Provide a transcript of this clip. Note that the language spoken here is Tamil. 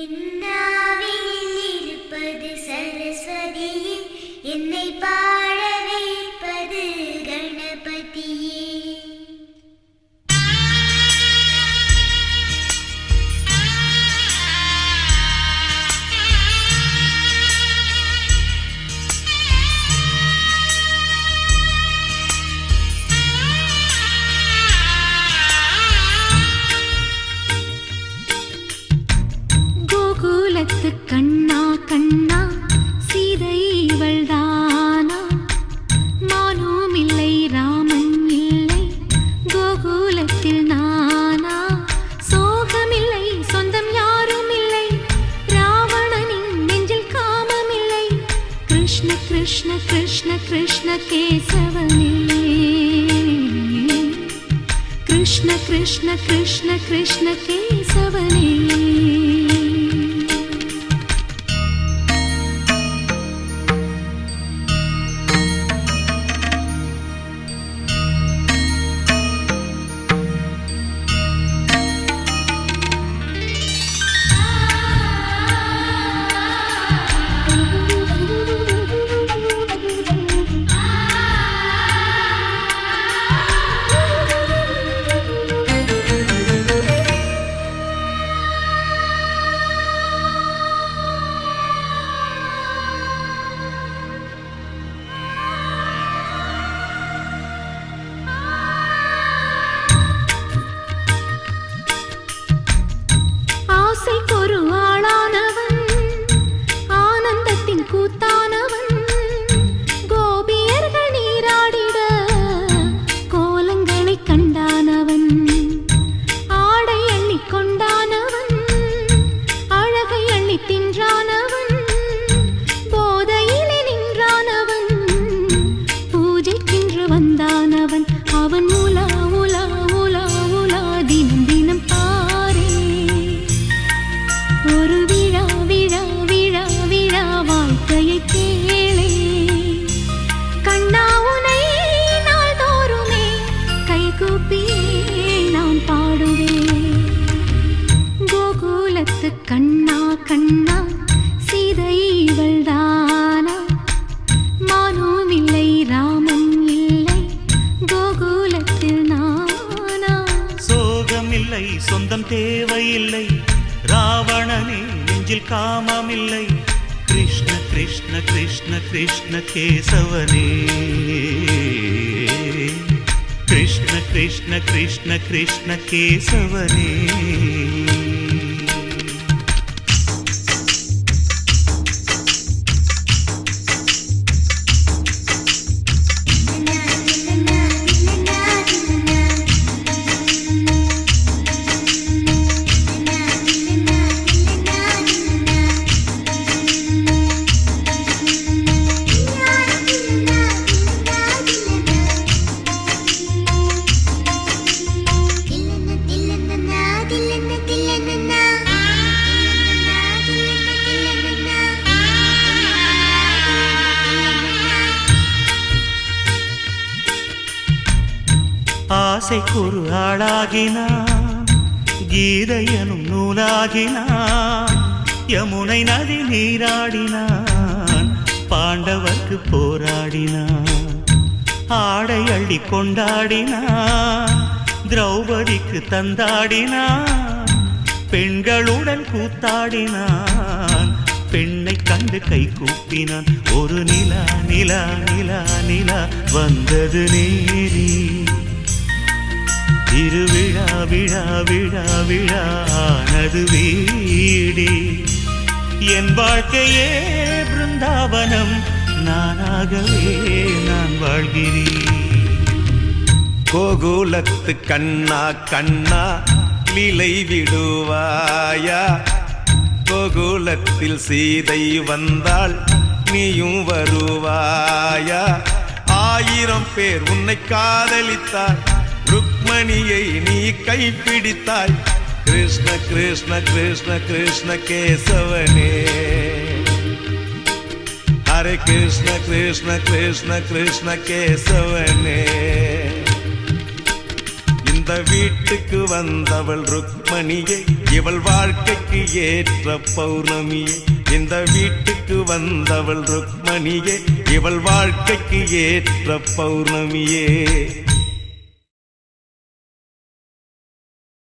என்னாவில் இருப்பது சரஸ்வதியே என்னை பா காலத்து கண்ணா கண்ணா சீதை இவள்தானா? மானும் இல்லை ராமன் இல்லை கோகுலத்தில் நானா? சோகமில்லை சொந்தம் யாரும் இல்லை ராவணனின் நெஞ்சில் காமம் இல்லை. கிருஷ்ண கிருஷ்ண கிருஷ்ண கிருஷ்ண கேசவனே. கிருஷ்ண கிருஷ்ண கிருஷ்ண கிருஷ்ண கே கண்ணா கண்ணா சீதை இவள்தானா? மானும் இல்லை ராமன் இல்லை கோகுலத்தில் நானா? சோகமில்லை சொந்தம் தேவையில்லை ராவணனே நெஞ்சில் காமமில்லை. கிருஷ்ண கிருஷ்ண கிருஷ்ண கிருஷ்ண கேசவனே. கிருஷ்ண கிருஷ்ண கிருஷ்ண கிருஷ்ண கேசவனே. ஆசைக்கொரு ஆளாகினான். கீதையனும் நூலாகினான். யமுனை நதி நீராடினான். பாண்டவர்க்கு போராடினான். ஆடை அள்ளி கொண்டாடினான். திரௌபதிக்கு தந்தாடினான். பெண்களுடன் கூத்தாடினான். பெண்ணை கண்டு கை கூப்பினான். ஒரு நிலா நிலா நிலா நிலா வந்தது நேரி. திருவிழா விழா விழா விழானது வீடி. என் வாழ்க்கையே பிருந்தாவனம் நானாகவே நான் வாழ்கிறேன். கோகுலத்து கண்ணா கண்ணா லீலை விடுவாயா? கோகுலத்தில் சீதை வந்தால் நீயும் வருவாயா? ஆயிரம் பேர் உன்னை காதலித்தார் ருக்மணியை நீ கைப்பிடித்தாய். கிருஷ்ண கிருஷ்ண கிருஷ்ண கிருஷ்ண கேசவனே. ஹரே கிருஷ்ண கிருஷ்ண கிருஷ்ண கிருஷ்ண கேசவனே. இந்த வீட்டுக்கு வந்தவள் ருக்மணியை இவள் வாழ்க்கைக்கு ஏற்ற பௌர்ணமியை. இந்த வீட்டுக்கு வந்தவள் ருக்மணியே இவள் வாழ்க்கைக்கு ஏற்ற பௌர்ணமியே.